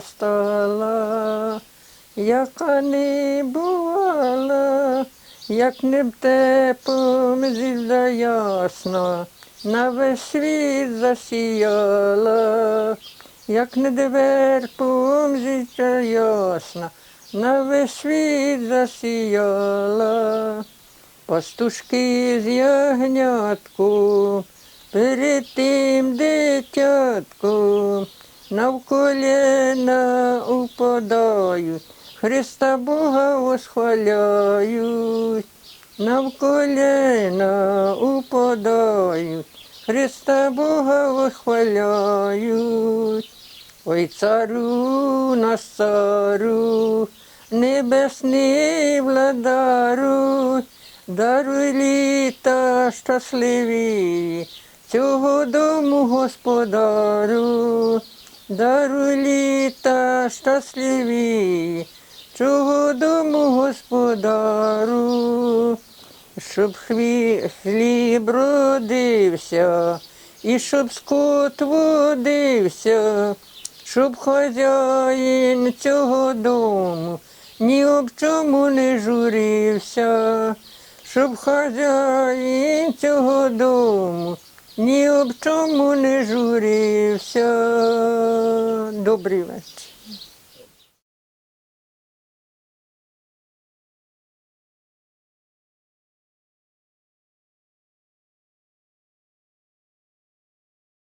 стала, яка не бувала, як не б теплом зілля ясна, на весь світ засіяла, як не дверпом зілля ясна, на весь світ засіяла. Пастушки з ягнятком, перед тим дитятком, навколіна упадають, Христа Бога восхваляють, навколіна упадають, Христа Бога восхваляють. Ой, царю наш царю, небесний владару, даруй літа щасливі, цього дому господарю, даруй літа щасливі, цього дому господару, щоб хві- хліб родився, і щоб скот водився, щоб хазяїн цього дому ні об чому не журився, щоб хазяїн цього дому ні об чому не журився. Добрий вечір.